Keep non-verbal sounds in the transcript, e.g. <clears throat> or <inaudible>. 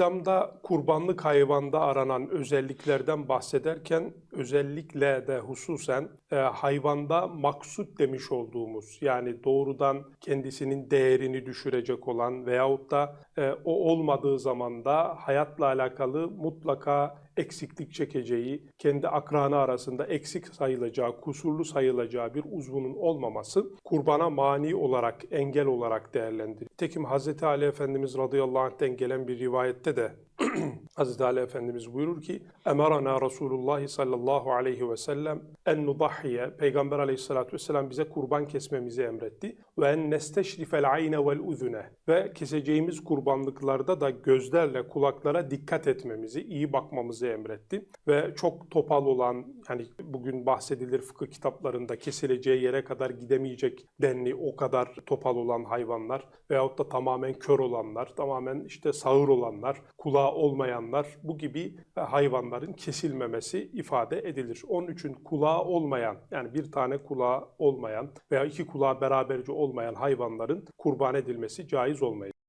İslam'da kurbanlık hayvanda aranan özelliklerden bahsederken özellikle de hususen e, hayvanda maksut demiş olduğumuz yani doğrudan kendisinin değerini düşürecek olan veyahut da e, o olmadığı zaman da hayatla alakalı mutlaka eksiklik çekeceği, kendi akranı arasında eksik sayılacağı, kusurlu sayılacağı bir uzvunun olmaması kurbana mani olarak, engel olarak değerlendirilir. Tekim Hz. Ali Efendimiz radıyallahu anh'ten gelen bir rivayette de <clears throat> <clears throat> Hz. Ali Efendimiz buyurur ki Emarana Resulullah sallallahu aleyhi ve sellem en nudahhiye Peygamber aleyhissalatü vesselam bize kurban kesmemizi emretti. Ve en nesteşrifel ayne vel uzune ve keseceğimiz kurbanlıklarda da gözlerle kulaklara dikkat etmemizi, iyi bakmamızı emretti. Ve çok topal olan yani bugün bahsedilir fıkıh kitaplarında kesileceği yere kadar gidemeyecek denli o kadar topal olan hayvanlar veyahut da tamamen kör olanlar, tamamen işte sağır olanlar, kulağı olmayanlar bu gibi hayvanların kesilmemesi ifade edilir. Onun için kulağı olmayan yani bir tane kulağı olmayan veya iki kulağı beraberce olmayan hayvanların kurban edilmesi caiz olmayacak.